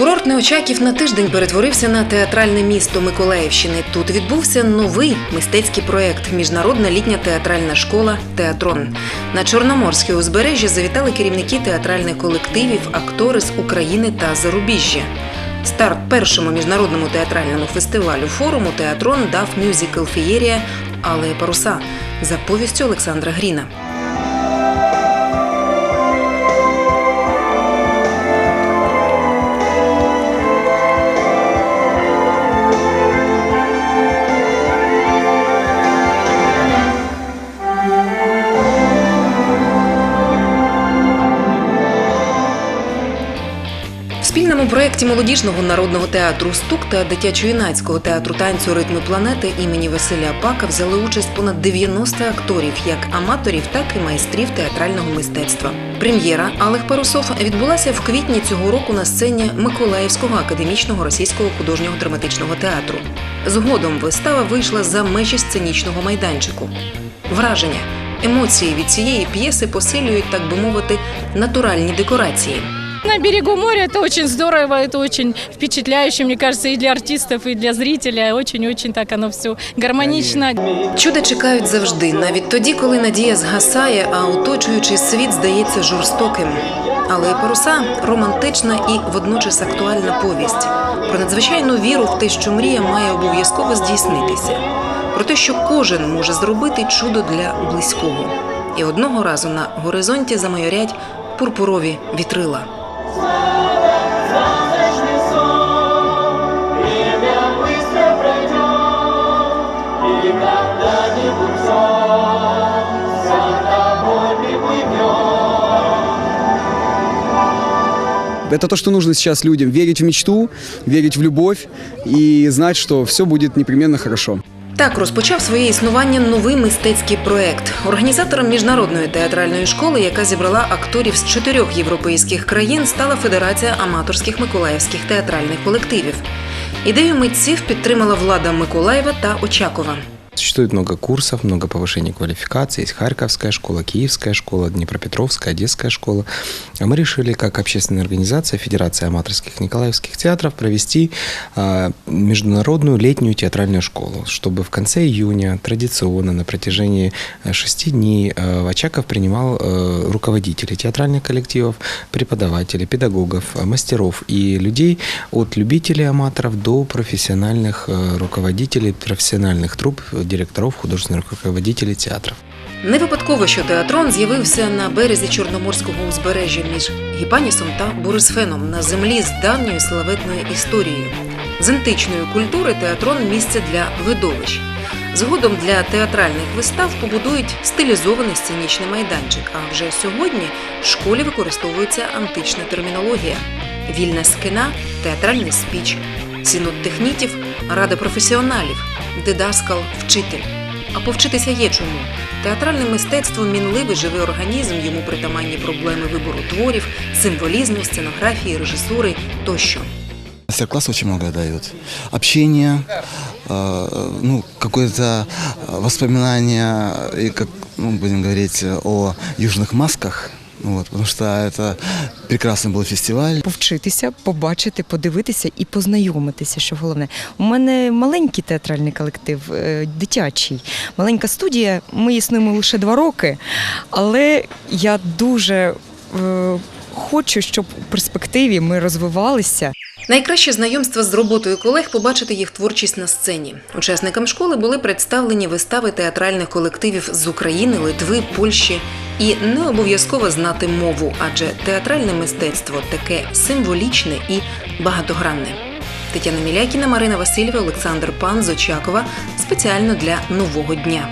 Курортний Очаків на тиждень перетворився на театральне місто Миколаївщини. Тут відбувся новий мистецький проєкт Міжнародна літня театральна школа Театрон. На Чорноморське узбережжя завітали керівники театральних колективів, актори з України та зарубіжжя. Старт першому міжнародному театральному фестивалю форуму Театрон дав мюзикл Фієрія Але паруса за повістю Олександра Гріна. Спільному проєкті молодіжного народного театру Стук та дитячо-юнацького театру танцю Ритми планети імені Василя Пака взяли участь понад 90 акторів, як аматорів, так і майстрів театрального мистецтва. Прем'єра Алих Парусов відбулася в квітні цього року на сцені Миколаївського академічного російського художнього драматичного театру. Згодом вистава вийшла за межі сценічного майданчику. Враження, емоції від цієї п'єси посилюють, так би мовити, натуральні декорації. На берегу моря это очень здорово, это очень впечатляюще, мне кажется, и для артистов, и для зрителя. Очень-очень так оно все гармонично. Чуда чекають завжди, навіть тоді, коли надія згасає, а оточуючий світ здається жорстоким. Але паруса романтична і водночас актуальна повість про надзвичайну віру в те, що мрія має обов'язково здійснитися, про те, що кожен може зробити чудо для близького. І одного разу на горизонті замайорять пурпурові вітрила. Это то, что нужно сейчас людям. Верить в мечту, верить в любовь и знать, что все будет непременно хорошо. Так розпочав своє існування новий мистецький проект. Організатором міжнародної театральної школи, яка зібрала акторів з чотирьох європейських країн, стала Федерація аматорських миколаївських театральних колективів. Ідею митців підтримала влада Миколаєва та Очакова. Существует много курсов, много повышения квалификации. Есть Харьковская школа, Киевская школа, Днепропетровская, Одесская школа. А мы решили, как общественная организация Федерация аматорских николаевских театров, провести а, международную летнюю театральную школу, чтобы в конце июня традиционно на протяжении э, шести дней э, Очаков принимал э, руководителей театральных коллективов, преподавателей, педагогов, мастеров и людей от любителей аматоров до профессиональных руководителей профессиональных труп, директоров, художественных руководителей театров. Не випадково, що театрон з'явився на березі Чорноморського узбережжя між Гіпанісом та Борисфеном на землі з давньою славетною історією. З античної культури театрон місце для видовищ. Згодом для театральних вистав побудують стилізований сценічний майданчик. А вже сьогодні в школі використовується антична термінологія: вільна скина, театральний спіч, синод технітів, рада професіоналів, дидаскал, вчитель. А повчитися є чому. Театральне мистецтво мінливий живий організм, йому притаманні проблеми вибору творів, символізму, сценографії, режисури тощо. Мастер-класс очень много дает. Общение, э, ну, какое-то э, воспоминание, и как, ну, будем говорить о южных масках. Вот, потому что это прекрасный был фестиваль. повчитися, побачити, подивитися і познайомитися. Що головне, у мене маленький театральний колектив, е, дитячий, маленька студія. Ми існуємо лише два роки, але я дуже е, хочу, щоб у перспективі ми розвивалися. Найкраще знайомство з роботою колег побачити їх творчість на сцені. Учасникам школи були представлені вистави театральних колективів з України, Литви, Польщі. і не обов'язково знати мову, адже театральне мистецтво таке символічне і багатогранне. Тетяна Мілякіна, Марина Васильєва, Олександр Пан з Очакова спеціально для нового дня.